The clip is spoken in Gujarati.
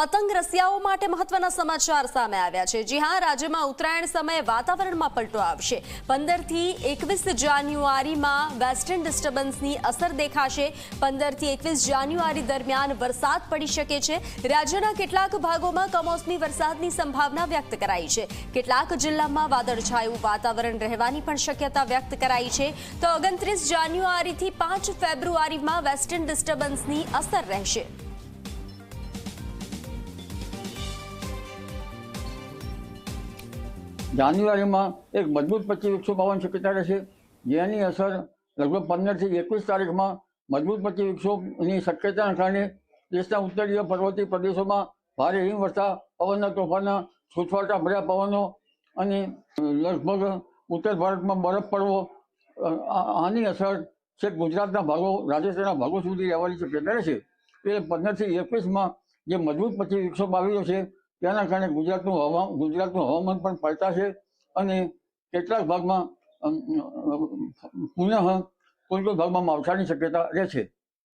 પતંગ રસિયાઓ માટે મહત્વના સમાચાર સામે આવ્યા છે. જી હા, રાજ્યમાં ઉત્તરાયણ સમયે વાતાવરણમાં પલટો આવશે. પંદરથી એકવીસ જાન્યુઆરીમાં વેસ્ટર્ન ડિસ્ટર્બન્સની અસર દેખાશે. પંદરથી એકવીસ જાન્યુઆરી દરમિયાન વરસાદ પડી શકે છે. રાજ્યના કેટલાક ભાગોમાં કમોસમી વરસાદની સંભાવના વ્યક્ત કરાઈ છે. કેટલાક જિલ્લામાં વાદળછાયું વાતાવરણ રહેવાની પણ શક્યતા વ્યક્ત કરાઈ છે. તો ઓગણત્રીસ જાન્યુઆરીથી પાંચ ફેબ્રુઆરીમાં વેસ્ટર્ન ડિસ્ટર્બન્સની અસર રહેશે. જાન્યુઆરીમાં એક મજબૂત પચીસ એકસો બાવન શક્યતા રહેશે જેની અસર લગભગ પંદરથી એકવીસ તારીખમાં મજબૂત પચીસ એકસોની શક્યતાના કારણે દેશના ઉત્તરીય પર્વતીય પ્રદેશોમાં ભારે હિમવર્ષા, પવનના તોફાના છૂટફાટા ભર્યા પવનો અને લગભગ ઉત્તર ભારતમાં બરફ પડવો આની અસર છેક ગુજરાતના ભાગો, રાજસ્થાનના ભાગો સુધી રહેવાની શક્યતા રહેશે એટલે પંદરથી એકવીસમાં જે મજબૂત પચીસ એકસો બાવીસો છે તેના કારણે ગુજરાતનું હવામાન ગુજરાતનું હવામાન પણ પલટાશે અને કેટલાક ભાગમાં પુનઃ કોઈ કોઈ ભાગમાં માવઠાની શક્યતા રહેશે